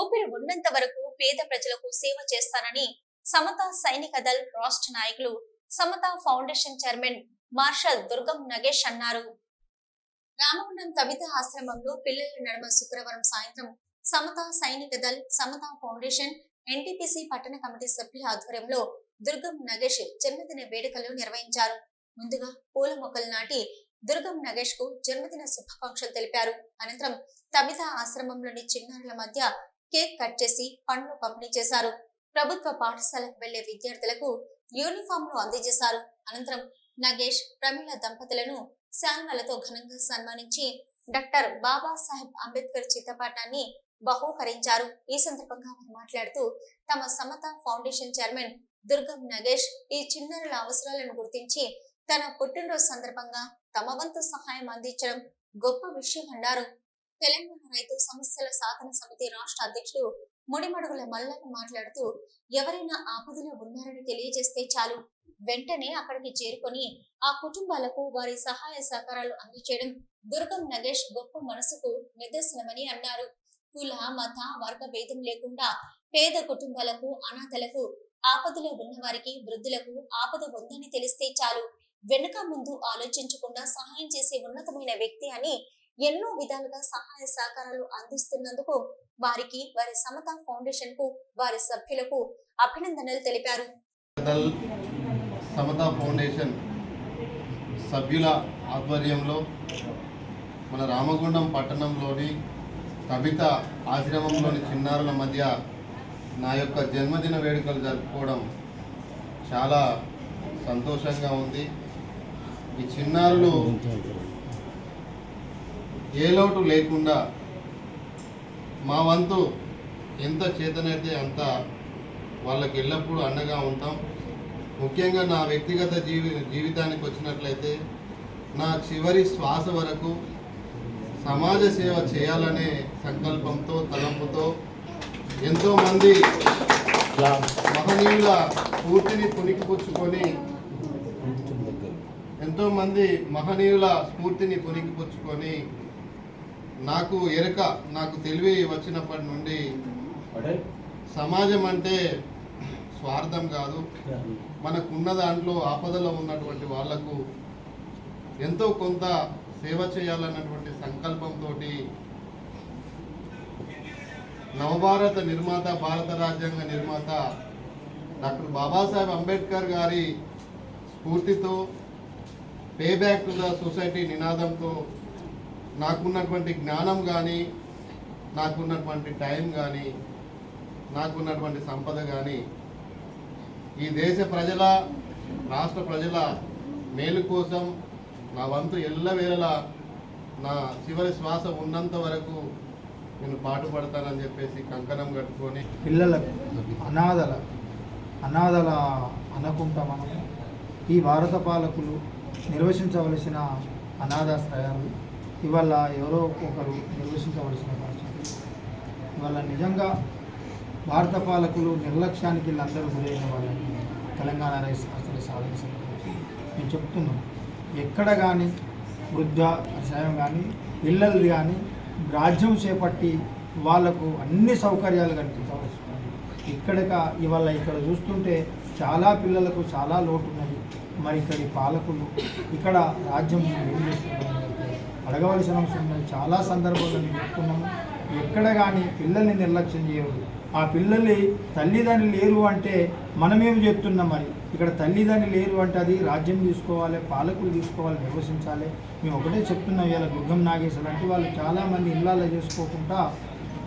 ఊపిరి ఉన్నంత వరకు పేద ప్రజలకు సేవ చేస్తానని సమత సైనిక దళ్ రాష్ట్ర నాయకులు Samata foundation chairman marshal Durgam Nagesh అన్నారు. రామగుండం కవిత ఆశ్రమంలో పిల్లల నడుమ శుక్రవారం సాయంత్రం సమత సైనిక దళ్ సమత ఫౌండేషన్ ఎన్టీపీసీ పట్టణ కమిటీ సభ్యుల ఆధ్వర్యంలో దుర్గం నగేష్ జన్మదిన వేడుకలు నిర్వహించారు. ముందుగా పూల మొక్కలు నాటి దుర్గం నగేష్కు జన్మదిన శుభాకాంక్షలు తెలిపారు. అనంతరం తమిత ఆశ్రమంలోని చిన్నారుల మధ్య కేక్ కట్ చేసి పండ్లు పంపిణీ చేశారు. ప్రభుత్వ పాఠశాలకు వెళ్ళే విద్యార్థులకు యూనిఫామ్లు అందజేశారు. అనంతరం నగేష్ ప్రమీల దంపతులను శాల్వలతో ఘనంగా సన్మానించి డాక్టర్ బాబాసాహెబ్ అంబేద్కర్ చిత్రపటాన్ని బహూకరించారు. ఈ సందర్భంగా వారు మాట్లాడుతూ తమ సమత ఫౌండేషన్ చైర్మన్ దుర్గం నగేష్ ఈ చిన్నారుల అవసరాలను గుర్తించి తన పుట్టినరోజు సందర్భంగా తమ వంతు సహాయం అందించడం గొప్ప విషయం అన్నారు. తెలంగాణ రైతు సమస్యల సాధన సమితి రాష్ట్ర అధ్యక్షుడు ముడిమడుగుల మల్లన్న మాట్లాడుతూ ఎవరైనా ఆపదలో ఉన్నారని తెలియజేస్తే చాలు. వెంటనే అక్కడికి చేరుకొని ఆ కుటుంబాలకు వారి సహాయ సహకారాలు అందజేయడం దుర్గం నగేష్ గొప్ప మనసుకు నిదర్శనమని అన్నారు. కుల మత వర్గ భేదం లేకుండా పేద కుటుంబాలకు అనాథలకు ఆపదలో ఉన్న వారికి వృద్ధులకు ఆపద ఉందని తెలిస్తే చాలు. వెనుక ముందు ఆలోచించకుండా సహాయం చేసే ఉన్నతమైన వ్యక్తి అని ఎన్నో విధాలుగా సహాయ సహకారాలు అందిస్తున్నందుకు వారికి వారి సమత ఫౌండేషన్కు వారి సభ్యులకు అభినందనలు తెలిపారు. సమత ఫౌండేషన్ సభ్యుల ఆధ్వర్యంలో మన రామగుండం పట్టణంలోని కవిత ఆశ్రమంలోని చిన్నారుల మధ్య నా యొక్క జన్మదిన వేడుకలు జరుపుకోవడం చాలా సంతోషంగా ఉంది. ఈ చిన్నారులు ఏ లోటు లేకుండా మా వంతు ఎంత చేతనైతే అంత వాళ్ళకి ఎల్లప్పుడూ అండగా ఉంటాం. ముఖ్యంగా నా వ్యక్తిగత జీవి జీవితానికి వచ్చినట్లయితే నా చివరి శ్వాస వరకు సమాజ సేవ చేయాలనే సంకల్పంతో తలంపుతో ఎంతోమంది మహనీయుల స్ఫూర్తిని పుణికిపుచ్చుకొని ఎంతోమంది మహనీయుల స్ఫూర్తిని పుణికిపుచ్చుకొని నాకు ఎరక నాకు తెలివి వచ్చినప్పటి నుండి సమాజం అంటే స్వార్థం కాదు. మనకున్న దాంట్లో ఆపదలో ఉన్నటువంటి వాళ్ళకు ఎంతో కొంత సేవ చేయాలన్నటువంటి సంకల్పంతో నవభారత నిర్మాత భారత రాజ్యాంగ నిర్మాత డాక్టర్ బాబాసాహెబ్ అంబేద్కర్ గారి స్ఫూర్తితో pay back to the society నినాదంతో నాకున్నటువంటి జ్ఞానం కానీ నాకున్నటువంటి టైం కానీ నాకున్నటువంటి సంపద కానీ ఈ దేశ ప్రజల రాష్ట్ర ప్రజల మేలు కోసం నా వంతు ఎల్లవేళలా నా చివరి శ్వాస ఉన్నంత వరకు నేను పాటుపడతానని చెప్పేసి కంకణం కట్టుకొని పిల్లలకు అనాథల అనాథల అనుకుంటా మనం ఈ భారత పాలకులు నిర్వహించవలసిన అనాథాశ్రయాలు ఇవాళ ఎవరో ఒకరు నిర్వహించవలసిన పరిస్థితి ఇవాళ నిజంగా భారత పాలకులు నిర్లక్ష్యానికి వీళ్ళందరూ గురైన వాళ్ళని తెలంగాణ రైస్ సమస్యల సాధన నేను చెప్తున్నాను ఎక్కడ కానీ వృద్ధ వ్యవసాయం కానీ పిల్లలు కానీ రాజ్యం చేపట్టి వాళ్ళకు అన్ని సౌకర్యాలు కల్పించవలసి ఇక్కడిక ఇవాళ ఇక్కడ చూస్తుంటే చాలా పిల్లలకు చాలా లోటు ఉన్నది. మరి ఇక్కడి పాలకులు ఇక్కడ రాజ్యం ఏం చేస్తున్నారు అడగవలసిన అవసరం ఉన్నది. చాలా సందర్భాల్లో మేము చెప్తున్నాము ఎక్కడ కానీ పిల్లల్ని నిర్లక్ష్యం చేయవద్దు. ఆ పిల్లల్ని తల్లిదండ్రులు లేరు అంటే మనమేం చెప్తున్నాం మరి? ఇక్కడ తల్లిదండ్రులు లేరు అంటే అది రాజ్యం తీసుకోవాలి పాలకులు తీసుకోవాలి నిర్వహించాలి మేము ఒకటే చెప్తున్నాం ఇలా దుర్గం నాగేశ్వరు అంటే వాళ్ళు చాలామంది ఇళ్ళల్లో చేసుకోకుండా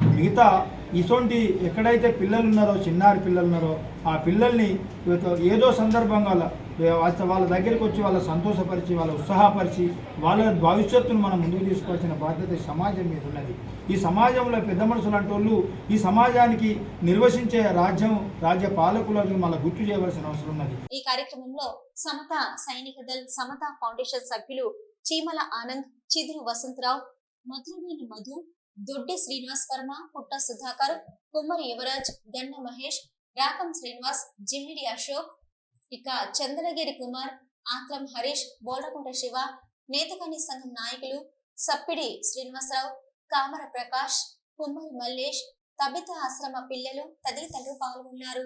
మిగతా ఇటువంటి ఎక్కడైతే పిల్లలు ఉన్నారో చిన్నారి పిల్లలు ఉన్నారో ఆ పిల్లల్ని ఏదో- సందర్భంగా వాళ్ళ దగ్గరికి వచ్చి వాళ్ళ సంతోషపరిచి వాళ్ళ ఉత్సాహపరిచి వాళ్ళ భవిష్యత్తును మనం ముందుకు తీసుకోవాల్సిన బాధ్యత ఈ సమాజం మీద ఉన్నది. ఈ సమాజంలో పెద్ద మనుషులు అంటే ఈ సమాజానికి నిర్వచించే రాజ్యం రాజ్య పాలకులను మన గుర్తు చేయవలసిన అవసరం ఉన్నది. ఈ కార్యక్రమంలో సమత సైనిక దళ్ సమత ఫౌండేషన్ సభ్యులు చీమల ఆనంద్ చిదురు వసంతరావు మధురవేణి మధు దొడ్డి శ్రీనివాస్ వర్మ పుట్ట సుధాకర్ కుమ్మరి యువరాజ్ గన్న మహేష్ రాకం శ్రీనివాస్ జిమ్మిడి అశోక్ ఇక చంద్రగిరి కుమార్ ఆత్రం హరీష్ బోల్డకుంట శివ నేతకాని సంఘం నాయకులు సప్పిడి శ్రీనివాసరావు కామర ప్రకాష్ కుమ్మరి మల్లేష్ తబిత ఆశ్రమ పిల్లలు తదితరులు పాల్గొన్నారు.